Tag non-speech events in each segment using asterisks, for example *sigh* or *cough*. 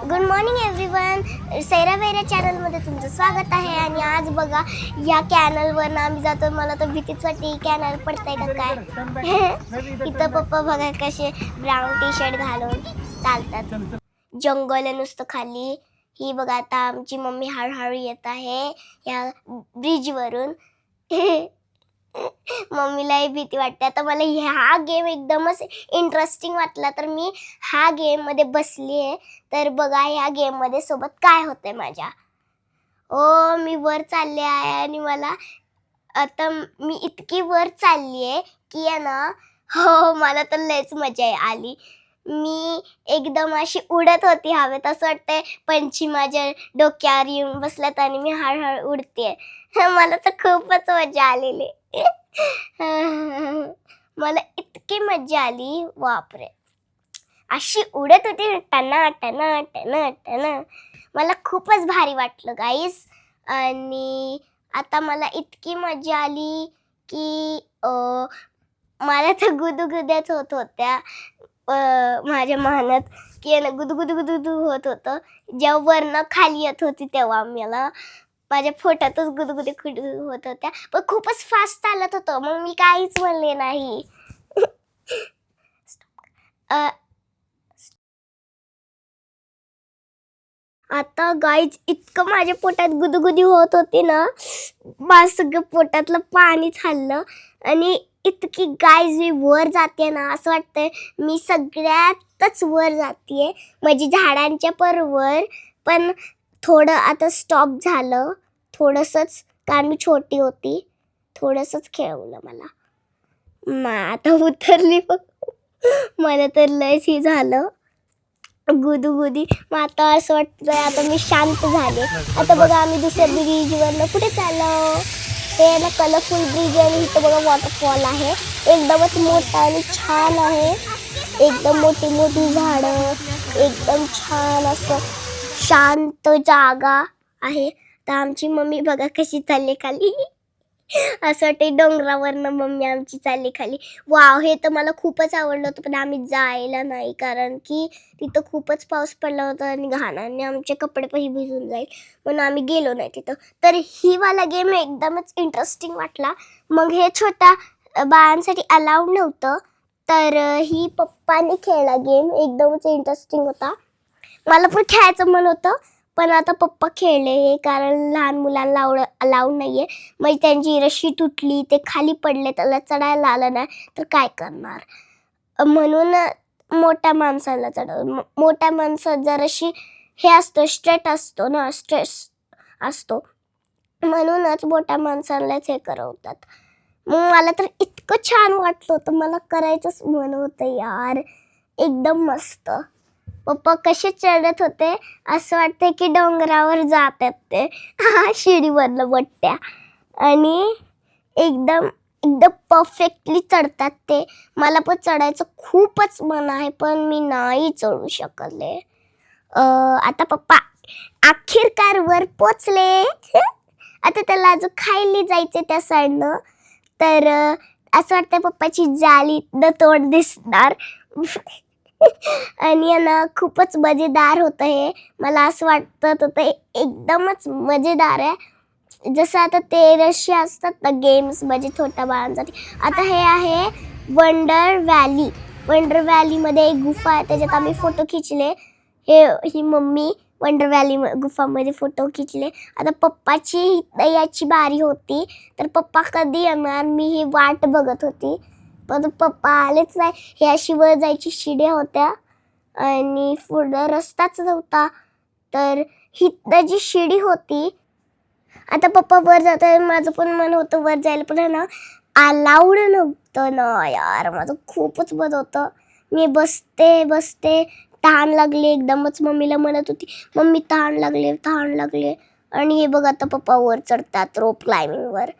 Good morning everyone सैरा वैरा चॅनलमध्ये तुमचं स्वागत आहे आणि आज बघा या कॅनलवर आम्ही जातो मला तर भीतीच वाटते कॅनल पडतंय का काय? *laughs* इथं पप्पा बघा कसे ब्राऊन टी शर्ट घालून चालतात. जंगल आहे नुसतं खाली. ही बघा आता आमची मम्मी हळूहळू येत आहे या ब्रिजवरून *laughs* मम्मीलाही भीती वाटते. आता मला हा गेम एकदमच इंटरेस्टिंग वाटला. तर मी हा गेममध्ये बसली आहे. तर बघा ह्या गेममध्ये सोबत काय होतंय माझ्या. ओ मी वर चालले आहे आणि मला आता मी इतकी वर चालली आहे की आहे ना हो मला तर लयच मजा आली. मी एकदम अशी उडत होती हवेत. असं वाटतंय पंछी माझ्या डोक्यावर येऊन बसल्यात आणि मी हळूहळू उडते *laughs* मला तर खूपच मजा आलेली. *laughs* मला इतकी मजा आली. बापरे. अशी उडत होती. टना टना टना टना मला खूपच भारी वाटलं गाईस आणि आता मला इतकी मजा आली की मला तर गुदगुद्याच होत होत्या. माझ्या मानत की आहे गुदगुद होत होतं. जेव्हा वरनं खाली येत होती तेव्हा मला माझ्या पोटातच गुदगुदे खुड होत होत्या. पण खूपच फास्ट चालत होतं. मग मी काहीच म्हणले नाही. आता गाईज इतकं माझ्या पोटात गुदगुदी होत होती ना. माझं सगळं पोटातलं पाणी खाल्लं आणि इतकी गाईज मी वर जाते ना असं वाटतंय मी सगळ्यातच वर जाते म्हणजे झाडांच्या पर वर पण थोडं आता स्टॉप झालं. थोडंसंच कारण मी छोटी होती. थोडंसंच खेळवलं मला. मग आता उतरली बघ. मला तर लयच हे झालं. गुदुगुदी मग आता असं वाटतंय आता मी शांत झाले. आता बघा आम्ही दुसऱ्या ब्रिजवरनं कुठे चाललो. हे ना कलरफुल ब्रिज आहे आणि इथं बघा वॉटरफॉल आहे. एकदमच मोठा आणि छान आहे. एकदम मोठी मोठी झाडं. एकदम छान असं शांत जागा आहे. तर आमची मम्मी बघा कशी चालली खाली. असं वाटते डोंगरावरनं मम्मी आमची चालली खाली. वाव हे तर मला खूपच आवडलं होतं पण आम्ही जायला नाही कारण की तिथं खूपच पाऊस पडला होता आणि घाणाने आमचे कपडे पण भिजून जाईल म्हणून आम्ही गेलो नाही तिथं. तर ही वाला गेम एकदमच इंटरेस्टिंग वाटला. मग हे छोटा बाळांसाठी अलाउड नव्हतं तर ही पप्पाने खेळला गेम एकदमच इंटरेस्टिंग होता. मला पण खेळायचं मन होतं पण आता पप्पा खेळले हे कारण लहान मुलांना आवड अलाउड नाही आहे मग त्यांची रशी तुटली ते खाली पडले त्याला चढायला आलं नाही तर काय करणार? म्हणून मोठ्या माणसाला चढव मोठ्या माणसात जराशी हे असतं स्ट्रेट असतो ना स्ट्रेस असतो म्हणूनच मोठ्या माणसांनाच हे करवतात. मग मला तर इतकं छान वाटलं होतं मला करायचंच मन होतं यार. एकदम मस्त. पप्पा कसे चढत होते? असं वाटते की डोंगरावर जात आहेत ते शिडीवरनं बट्ट्या. आणि एकदम एकदम परफेक्टली चढतात ते. मला पण चढायचं खूपच मन आहे पण मी नाही चढू शकले. आता पप्पा अखेरकार वर पोचले. आता त्याला अजून खायला जायचे त्या साईडनं तर असं वाटतं पप्पाची जाली न तोंड दिसणार. आणि ना खूपच मजेदार होतं हे. मला असं वाटत होतं एकदमच मजेदार आहे. जसं आता ते रशी असतात ना गेम्स म्हणजे छोट्या बाळांसाठी. आता हे आहे वंडर व्हॅली वंडर व्हॅलीमध्ये एक गुफा आहे त्याच्यात आम्ही फोटो खिचले. हे ही मम्मी वंडर व्हॅली गुफामध्ये फोटो खिचले. आता पप्पाची याची बारी होती तर पप्पा कधी येणार? मी ही वाट बघत होती. पण पप्पा आलेच नाही. हे अशी वर जायची शिड्या होत्या आणि पुढं रस्ताच नव्हता. तर हिथं जी शिडी होती आता पप्पा वर जात माझं पण मन होतं वर जायला पण आहे ना अलाउड नव्हतं ना यार. माझं खूपच बद होतं. मी बसते बसते तहान लागली एकदमच. मम्मीला म्हणत होती मम्मी तहान लागले तहान लागले. आणि हे बघ आता पप्पा वर चढतात रोप क्लाइम्बिंगवर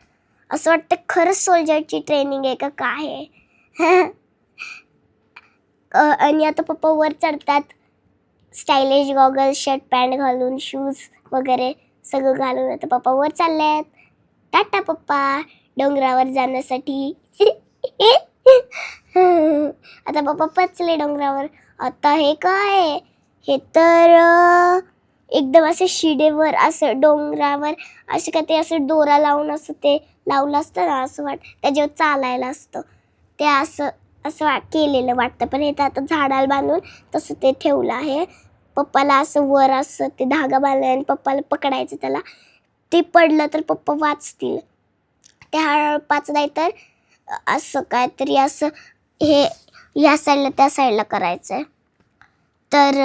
असं वाटतं खरंच सोल्जरची ट्रेनिंग आहे का काय आहे? *laughs* आणि आता पप्पा वर चढतात. स्टायलिश गॉगल शर्ट पॅन्ट घालून शूज वगैरे सगळं घालून आता पप्पा वर चालले आहेत टाटा पप्पा डोंगरावर जाण्यासाठी. *laughs* आता पप्पा पचले डोंगरावर. आता हे काय? हे तर एकदम असं शिडेवर असं डोंगरावर असं का ते असं दोरा लावून असं ते लावलं असतं ना असं वाट त्याच्यावर चालायला असतं. ते असं असं वा केलेलं वाटतं. पण हे तर आता झाडाला बांधून तसं ते ठेवलं आहे. पप्पाला असं वर असं ते धागा बांधला आणि पप्पाला पकडायचं त्याला. ते पडलं तर पप्पा वाचतील. ते हळूहळू पाच नाही तर असं काहीतरी असं हे ह्या साईडला त्या साईडला करायचं आहे तर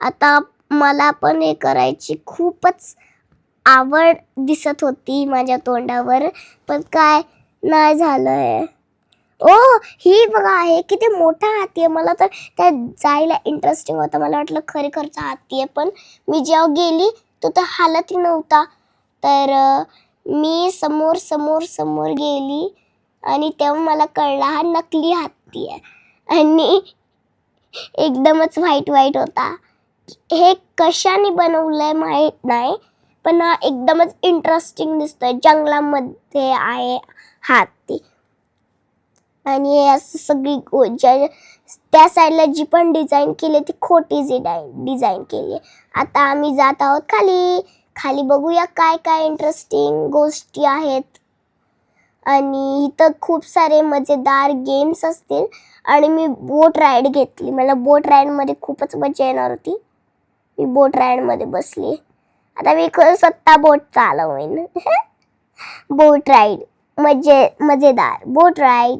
आता मला पण हे करायची खूपच आवड दिसत होती माझ्या तोंडावर. पण काय नाही झालं आहे ओ ही बघा हे किती मोठा हाती आहे. मला तर त्यात जायला इंटरेस्टिंग होतं. मला वाटलं खरेखरचा हाती आहे पण मी जेव्हा गेली तो तर हालतही नव्हता. तर मी समोर समोर समोर गेली आणि तेव्हा मला कळला हा नकली हत्ती आहे. आणि एकदमच व्हाईट वाईट होता. हे कशाने बनवलंय माहीत नाही पण हा एकदमच इंटरेस्टिंग दिसतोय. जंगलामध्ये आहे हत्ती. आणि असं सगळी गो- ज्या त्या साईडला जी पण डिझाईन केली ती खोटी जी डिझाईन केली आता आम्ही जात आहोत खाली. खाली बघूया काय काय इंटरेस्टिंग गोष्टी आहेत. आणि इथं खूप सारे मजेदार गेम्स असतील. आणि मी बोट राईड घेतली. मला बोट राईडमध्ये खूपच मजा येणार होती. मी बोट राईडमध्ये बसली. आता मी ख- स्वतः बोट चालवेन. बोट राईड मजे मजेदार. बोट राईड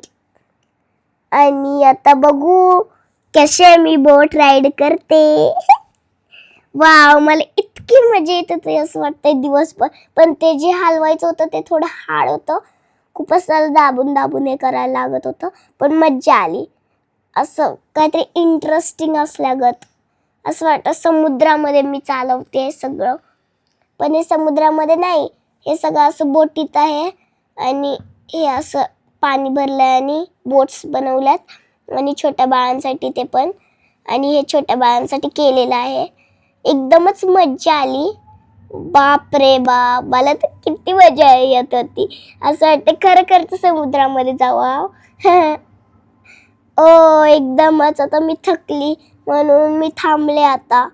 आणि आता बघू कसे मी बोट राईड करते. वाव मला इतकी मजा येत होती असं वाटतंय दिवसभर. पण ते जे हलवायचं होतं ते थोडं हार्ड होतं. खूपच त्याला दाबून दाबून हे करायला लागत होतं. पण मज्जा आली. असं काहीतरी इंटरेस्टिंग असल्यागत. असं वाटतं समुद्रामध्ये मी चालवते सगळं. पण हे समुद्रामध्ये नाही. हे सगळं असं बोटीत आहे. आणि हे असं पाणी भरलं आणि बोट्स बनवल्यात. आणि छोट्या बाळांसाठी ते पण. आणि हे छोट्या बाळांसाठी केलेलं आहे. एकदमच मज्जा आली. बाप रे बाप. मला तर किती मजा येत होती. असं वाटतं खरं खरंच समुद्रामध्ये जावं *laughs* ओ एकदमच. आता मी थकली म्हणून मी थांबले आता.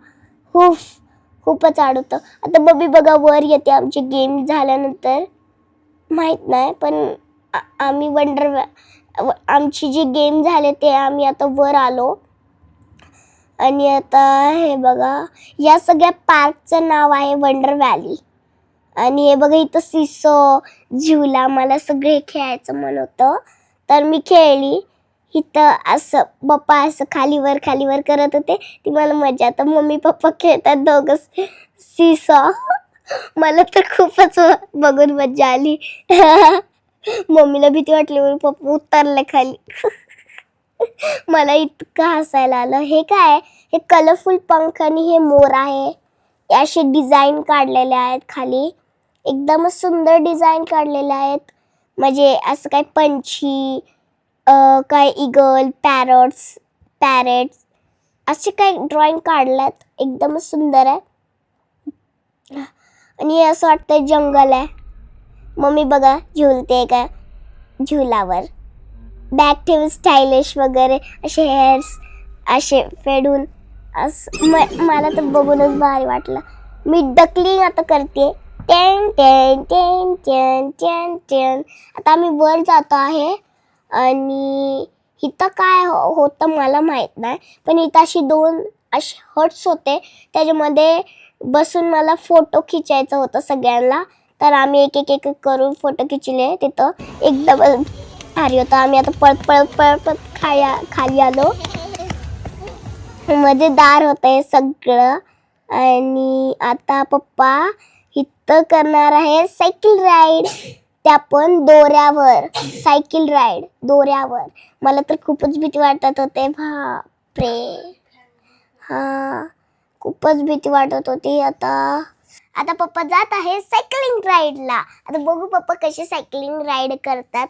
हुफ खूपच आडवतं. आता बबी बघा वर येते आमची गेम झाल्यानंतर. माहीत नाही पण आम्ही वंडर आमची जी गेम झाले ते आम्ही आता वर आलो. आणि आता हे बघा या सगळ्या पार्कचं नाव आहे वंडर व्हॅली आणि हे बघा इथं सिसो झुला मला सगळे खेळायचं मन होतं. तर मी खेळली. इथं असं पप्पा असं खालीवर खालीवर करत होते. ती मला मजा आता मम्मी पप्पा खेळतात दोघं. सिसो *laughs* मला तर खूपच बघून मजा आली. *laughs* मम्मीला भीती वाटली म्हणून पप्पा उतरले खाली. मला इतकं हसायला आलं. हे काय? हे कलरफुल पंख आणि हे मोर आहे. हे असे डिझाईन काढलेले आहेत खाली. एकदमच सुंदर डिझाईन काढलेले आहेत. म्हणजे असं काय पंछी काय इगल पॅरट्स पॅरेट्स असे काय ड्रॉइंग काढल्यात. एकदमच सुंदर आहे. आणि असं वाटतं जंगल आहे. मम्मी बघा झुलते का? झुलावर. बॅक ठेवून स्टायलिश वगैरे असे हेअर्स असे फेडून असं म मला तर बघूनच भारी वाटलं. मी डकलिंग आता करते. Ten ten ten ten ten ten आता आम्ही वर जातो आहे आणि इथं काय हो- होतं मला माहीत नाही. पण इथं अशी दोन असे हट्स होते. त्याच्यामध्ये बसून मला फोटो खिचायचं होतं सगळ्यांना. तर आम्ही एक एक एक करून फोटो खिचले तिथं. एकदम भारी होतं. आम्ही आता पळत पळत पळत पळत खाया खाली आलो. मजेदार होतं आहे सगळं. आणि आता पप्पा इथं करणार आहे सायकल राईड त्या पण दोऱ्यावर. Cycle ride दोऱ्यावर. मला तर खूपच भीती वाटत होते. बापरे. हा. खूपच भीती वाटत होती आता. आता पप्पा जात आहे सायकलिंग राईडला आता बघू पप्पा कसे सायकलिंग राईड करतात.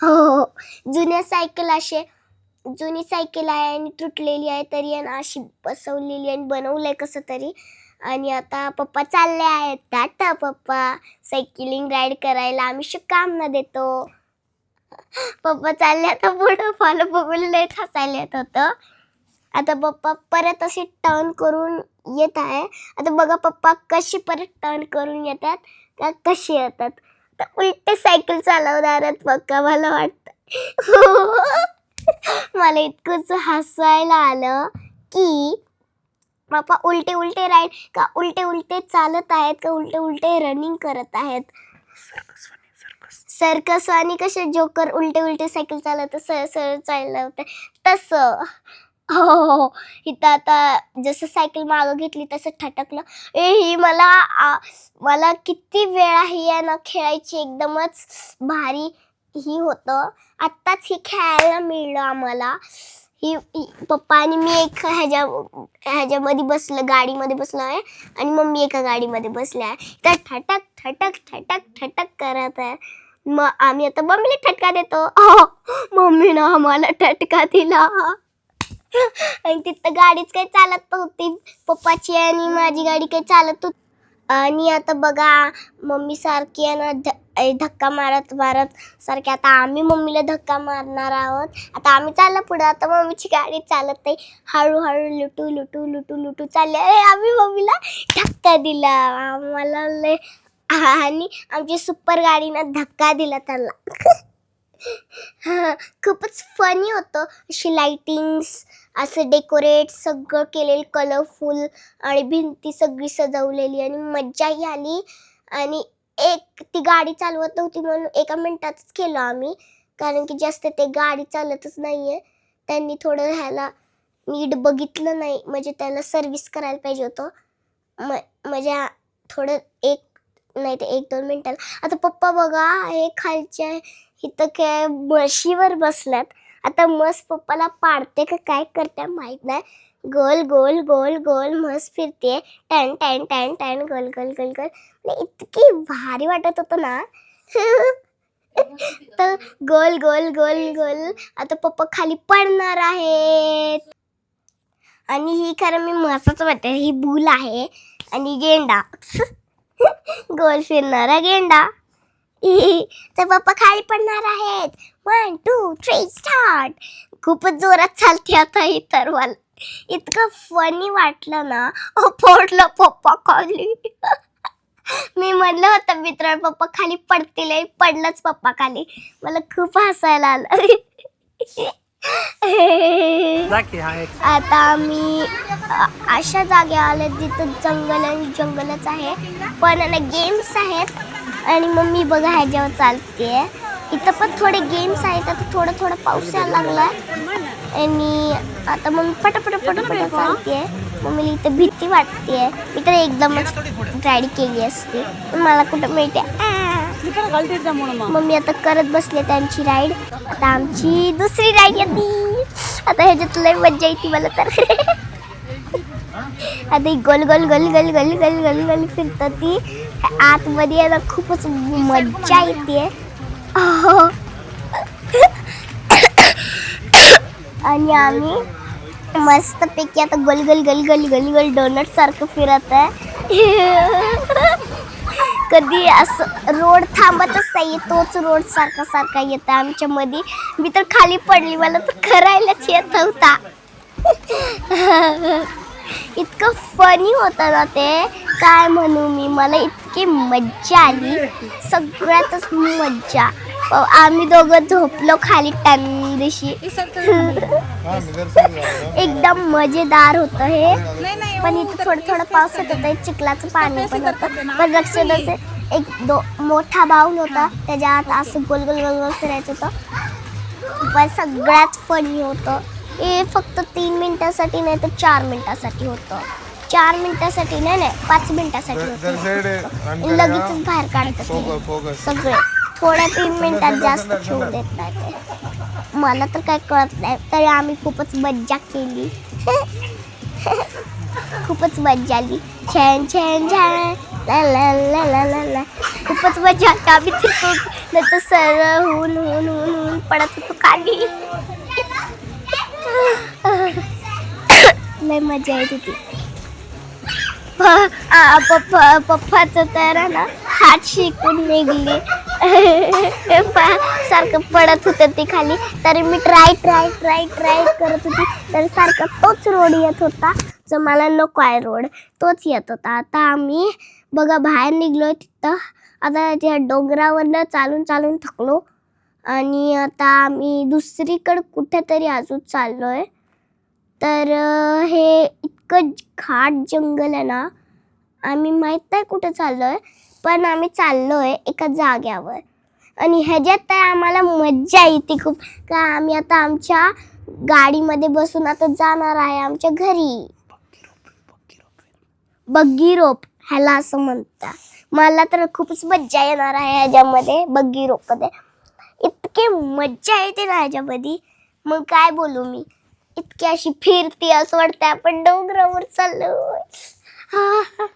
हो हो, हो. जुन्या सायकल असे जुनी सायकल आहे आणि तुटलेली आहे तरी आणि अशी बसवलेली आणि बनवलंय कसं तरी. आणि आता पप्पा चालले आहेत. टाटा पप्पा सायकलिंग राईड करायला आम्ही शुभकामना देतो. पप्पा चालले आता पुढं फॉलो बघून लय हसायला येत होतं. आता पप्पा परत असे टर्न करून येत आहे. आता बघा पप्पा कशी परत टर्न करून येतात. का कशी येतात. तर उलटे सायकल चालवणार आहेत पक्का मला वाटतं. *laughs* मला इतकंच हसायला आलं की पप्पा उलटे उलटे राईड का उलटे उलटे चालत आहेत का उलटे उलटे रनिंग करत आहेत. सर्कस आणि कसे? जोकर उलटे उलटे सायकल चालवत सरळ सरळ चालवत. तसं. *laughs* हो हो, हो. इथं आता जसं सायकल मागं घेतली तसं ठटकलं. ए ही मला आ, मला किती वेळा ही आहे ना खेळायची? एकदमच भारी ही होतं. आत्ताच ही खेळायला मिळलं आम्हाला. ही ही- पप्पा आणि मी एक ह्याच्या ह्याच्यामध्ये बसलं गाडीमध्ये बसलो आहे. आणि मम्मी एका गाडीमध्ये बसल्या आहे. तर ठटक ठटक ठटक ठटक करत आहे. मग आम्ही आता मम्मीला ठटका देतो. *laughs* मम्मीनं आम्हाला ठटका दिला. आणि तिथं गाडीच काही चालत नव्हती. पप्पाची आणि माझी गाडी काही चालत होती. आणि आता बघा मम्मी सारखी आहे ना धक्का मारत मारत सारखी. आता आम्ही मम्मीला धक्का मारणार आहोत. आता आम्ही चाललं पुढं. आता मम्मीची गाडी चालत नाही. हळूहळू लुटू लुटू लुटू लुटू चालले अरे आम्ही मम्मीला धक्का दिला. आम्हाला लय आणि आमची सुपर गाडीनं धक्का दिला त्याला. *laughs* हा, खूपच फनी होतं. अशी लाइटिंग्स असं डेकोरेट सगळं केलेलं कलरफुल आणि भिंती सगळी सजवलेली आणि मज्जाही आली. आणि एक ती गाडी चालवत नव्हती म्हणून एका मिनिटातच केलं आम्ही. कारण की जास्त ते गाडी चालतच नाही आहे त्यांनी थोडं ह्याला नीट बघितलं नाही. म्हणजे त्याला सर्व्हिस करायला पाहिजे होतं. म म्हणजे थोडं एक नाही ते एक दोन मिनटाला. आता पप्पा बघा हे खालच्या इथं काय म्हशीवर बसल्यात. आता म्हस पप्पाला पाडते का काय करते माहीत नाही. गोल गोल गोल गोल म्हस फिरते. टॅन टॅन टॅन टॅन गोल गोल गोल गोल. म्हणजे इतकी भारी वाटत होतं ना. तर गोल गोल गोल गोल. आता पप्पा खाली पडणार आहेत. आणि ही खरं मी म्हसच वाटते. ही भूल आहे. आणि गेंडा. *laughs* गोल फिरणारा गेंडा. *laughs* तर पप्पा खाली पडणार आहेत. वन टू थ्री स्टार्ट खूपच जोरात चालते आता ही तर मला इतकं फनी वाटलं ना. *laughs* अहो, पडलं पप्पा खाली. *laughs* मी म्हणलं होतं मित्र पप्पा खाली पडतील पडलंच पप्पा खाली. मला खूप हसायला आलं. *laughs* आता आम्ही अ, अशा जागे आले जिथं जंगल आणि जंगलच आहे. पण ना गेम्स आहेत. आणि मग मी बघा ह्याच्यावर चालते. इथं पण थोडे गेम्स आहेत. आता थोडं थोडं पाऊस यायला लागला आणि आता मग पटापट पटापट चालते. मम्मीला इथं भीती वाटते मी तर एकदमच राईड केली असते. पण मला कुठं मिळते? आ. मम्मी आता करत बसले त्यांची राईड आता आमची दुसरी राईड येते. आता ह्याच्यात लय मज्जा येते मला तर. आता गोल गोल गोल गोल गोल गोल गोल गोल फिरतात ती. आतमध्ये ना खूपच मज्जा येते. आणि आम्ही मस्तपैकी आता गोल गोल गोल गोल गोल गोल डोनट सारखं फिरत आहे. कधी असं रोड थांबतच नाही तोच रोड सारखा सारखा येतं आमच्या मध्ये मी तर खाली पडली मला तर करायलाच येत नव्हता. इतकं फनी होतं ना ते. काय म्हणू मी? मला इतकी मज्जा आली. सगळ्यातच मज्जा. आम्ही दोघं झोपलो खाली टन दिवशी *laughs* एकदम मजेदार होतं हे. पण इथं थोडं थोडं पाऊस येत होता चिखलाचं पाणी पण होतं. पण रक्षणाचे एक दो मोठा बाऊल होता. त्याच्या आत असं गोल गोल गोल गोल फिरायचं होतं. पण सगळ्यात फनी होतं. हे फक्त तीन मिनिटासाठी नाही तर चार मिनिटासाठी होतं. चार मिनिटासाठी नाही नाही पाच मिनिटासाठी होतं. लगेचच बाहेर काढतात सगळे. थोड्या तीन मिनिटात जास्त खेळू देत नाही ते. मला तर काय कळत नाही. तरी आम्ही खूपच मज्जा केली. *laughs* खूपच मज्जा आली. छान छान छान. ला ला ला ला ला ला. खूपच मजा आली. आम्ही तिथून नंतर सरळ होऊन होऊन होऊन होऊन पडत होतो खाली. *laughs* लय मजा येत होती. प- पप्पा पप्पाचं तर ना हात शिकून निघली प- सारखं पडत होतं ते खाली तरी मी ट्राय ट्राय ट्राय ट्राय करत होती तर सारखा तोच रोड येत होता जो मला नको आहे रोड तोच येत होता आता आम्ही बघा बाहेर निघलो तिथं आता त्या डोंगरावरनं चालून चालून थकलो आणि आता आम्ही दुसरीकडं कुठेतरी अजून चाललो आहे तर हे इतकं खाट जंगल आहे ना आम्ही माहीत नाही कुठं चाललोय पण आम्ही चाललोय एका जाग्यावर. आणि ह्याच्यात तर आम्हाला मज्जा येते खूप का आम्ही आता आमच्या गाडीमध्ये बसून आता जाणार आहे आमच्या घरी. बग्गी रोप ह्याला असं म्हणतात. मला तर खूपच मज्जा येणार आहे ह्याच्यामध्ये बग्गी रोपमध्ये इतकी मज्जा येते ना ह्याच्यामध्ये. मग काय बोलू मी? इतकी अशी फिरती असं वाटतं आपण डोंगरावर चाललोय. हा, हा.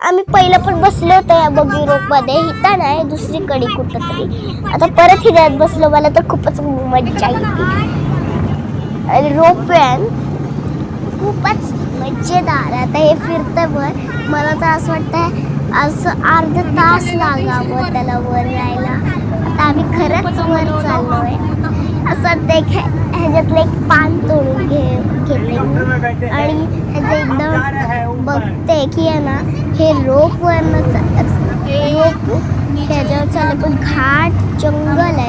आम्ही पहिलं पण बसलो होतो या बगी रोपमध्ये हिता नाही दुसरीकडे कुठं तरी आता परत हिऱ्यात बसलो मला तर खूपच मज्जा येते आणि रोपव्यान खूपच मजेदार. आता हे फिरतं वर मला तर असं वाटतंय असं अर्धा तास लागावं त्याला वर राहायला आता आम्ही खरंच वर चाललोय. असं ते ह्याच्यातलं एक पान तोडून घे घेते आणि ह्याचं एकदम बघते की आहे ना हे रोप वरनं रोप ह्याच्यावर चाललं पण घाट जंगल आहे.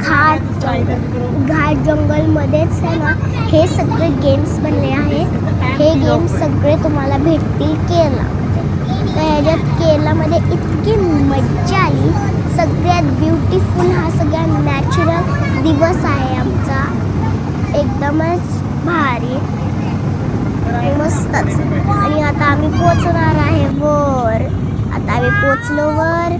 घाट जंगल. घाट जंगलमध्येच आहे ना हे सगळे गेम्स बनले आहेत. हे गेम्स सगळे तुम्हाला भेटतील केरलामध्ये तर ह्याच्यात केरलामध्ये इतकी मज्जा आली. सगळ्यात ब्युटिफुल हा सगळ्यात नॅचरल दिवस आहे आमचा. एकदमच भारी. मस्तच. आणि आता आम्ही पोचणार आहे वर. आता आम्ही पोचलो वर.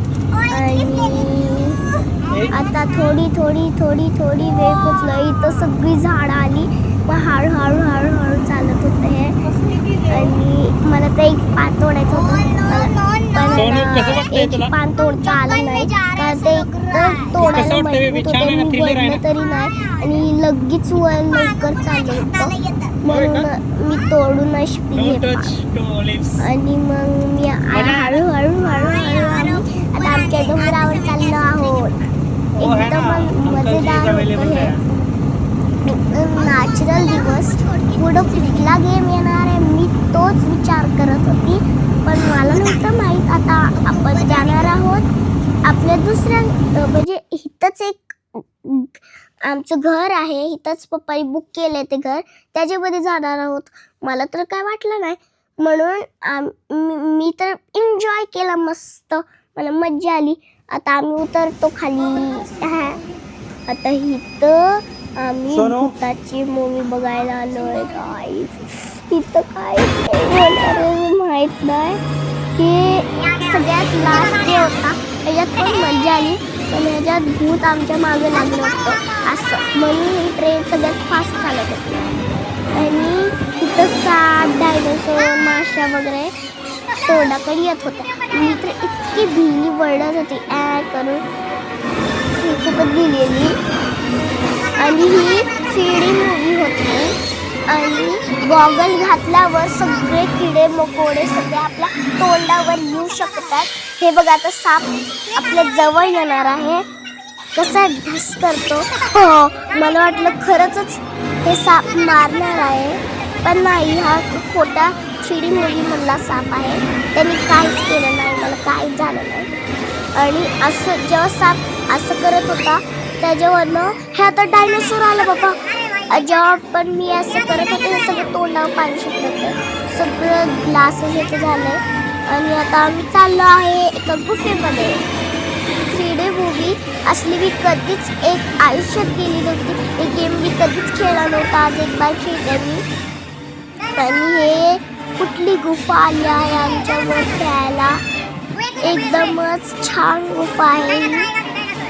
आणि आता थोडी थोडी थोडी थोडी वेळ पोचलो इथं सगळी झाडं आली. मग हळूहळू हळूहळू चालत होतं. हे आणि मला तर एक पान तोडायचं होतं. एक? पान तोडता आलं नाही. ते तोडायला आहे होते? तरी नाही. आणि लगेच वर लवकर चाललं होतं. म्हणून मी तोडून शिकली हे. आणि मग मी आ- हळूहळू हळूहळू आम्ही आता आमच्या डोंगरावर चाललो आहोत. एकदम मजेदार होतं हे. नॅचरल दिवस. पुढं कुठला गेम येणार आहे मी तोच विचार करत होती. पण मला नव्हतं माहीत. आता आपण जाणार आहोत आपल्या दुसऱ्या म्हणजे इथंच एक आमचं घर आहे. इथंच पप्पाई बुक केलं ते घर. त्याच्यामध्ये जाणार आहोत. मला तर काय वाटलं नाही. म्हणून आम- मी तर एन्जॉय केला मस्त. मला मज्जा आली. आता आम्ही उतरतो खाली. हा. आता इथं आम्ही? भूताची मूवी बघायला आलोय गाईस इथं काय आहे माहीत नाही. हे सगळ्यात लास्ट डे होता. त्याच्यात पण मजा आली पण ह्याच्यात भूत आमच्या मागे लागलं होतं. असं. म्हणून ही ट्रेन सगळ्यात फास्ट चालत होती. आणि तिथं साप डायनोसॉर माशा वगैरे तोंडाकडे येत होत्या. मी तर इतकी भिली वरडत होती. ॲ करून. खूपच भिलेली आणि ही थ्री डी मूवी होती. आणि गॉगल घातल्यावर सगळे किडे मकोडे सगळे आपल्या तोंडावर येऊ शकतात. हे बघा आता साप आपल्या जवळ येणार आहे. कसा ढस करतो. हो मला वाटलं खरंच हे साप मारणार आहे. पण नाही हा खोटा थ्री डी साप आहे. त्यांनी काहीच केलं नाही मला काहीच झालं नाही. आणि असं जेव्हा साप असं करत होता त्याच्यावरनं हे आता डायनोसॉर आलं बाबा. जेव्हा पण मी असं करत होते सगळं तोंडावर पाणी शिकत होते. सगळं ग्लासेस इथे झाले आणि आता आम्ही चाललो आहे एका गुफेमध्ये थ्री डे मूवी असली मी कधीच एक आयुष्यात गेली नव्हती. हे गेम मी कधीच खेळला नव्हता. आज एक बार खेळते मी. आणि हे कुठली गुफा आली आहे आमच्यावर खेळायला? एकदमच छान गुफा आहे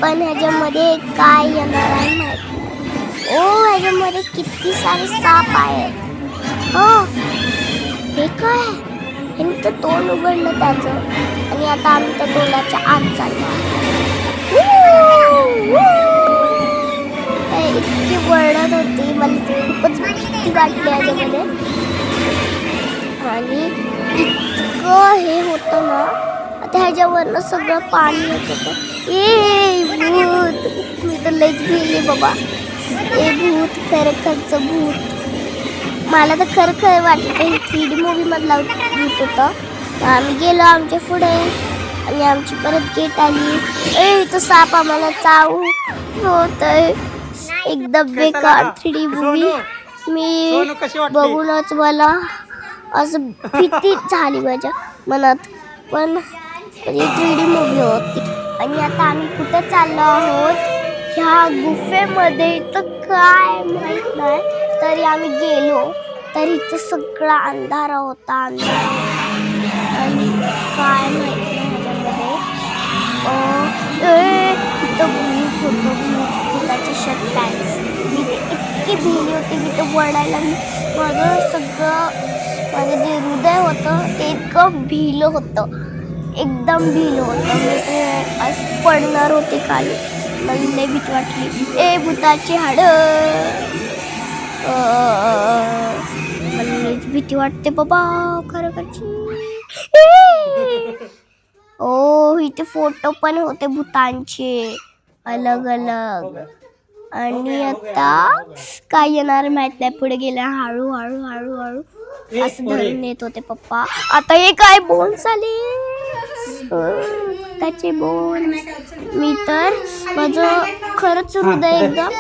पण ह्याच्यामध्ये काय येणार आहे माहीत नाही. ओ ह्याच्यामध्ये किती सारे साप आहेत. हो. हे काय? ह्यानी तर तोंड उघडलं त्याचं. आणि आता आम्ही त्या तोंडाच्या आत चाललो हे इतकी वळत होती. मला ती खूपच भीती वाटली याच्यामध्ये आणि इतकं हे होतं ना. आता ह्याच्यावरनं सगळं पाणी येत होतं. ए भूत. मी तर लईच भिली बाबा. ए भूत खरखरचं भूत. मला तर खरं खरं वाटलं हे थ्री डी मूवी मधला भूत होतं. आम्ही गेलो आमच्या पुढे. आणि आमची परत गेट आली. ए तो साप आम्हाला चावू होत एकदम बेकार थ्री डी मूवी मी? बघूनच मला असं भीती *laughs* झाली माझ्या मनात. पण ही थ्री डी मूवी होती. आणि आता आम्ही कुठं चाललो आहोत? ह्या गुफेमध्ये तर काय माहीत नाही. तरी आम्ही गेलो. तर इथं सगळा अंधारा होता अंधारा आणि काय माहीत नाही ह्याच्यामध्ये. इथं भूत होतं भूत. भूताचे शर्ट पॅन्ट्स. मी इतकी भिली होती मी तर वडायला माझं सगळं माझं जे हृदय होतं ते इतकं भिलं होतं. एकदम भिलं होतं. मी ते असं पडणार होते खाली. मला लई भीती वाटली. ए भूताची हाडं. भीती वाटते बाबा खरं ओ इथे फोटो पण होते भूतांचे. अलग अलग. आणि आता काय येणार माहीत नाही. पुढे गेल्या हळू हळू हळू हळू. असं धरून येत होते पप्पा. आता हे काय बोन्स आले? त्याचे बोल मी तर माझं खरंच हृदय एकदम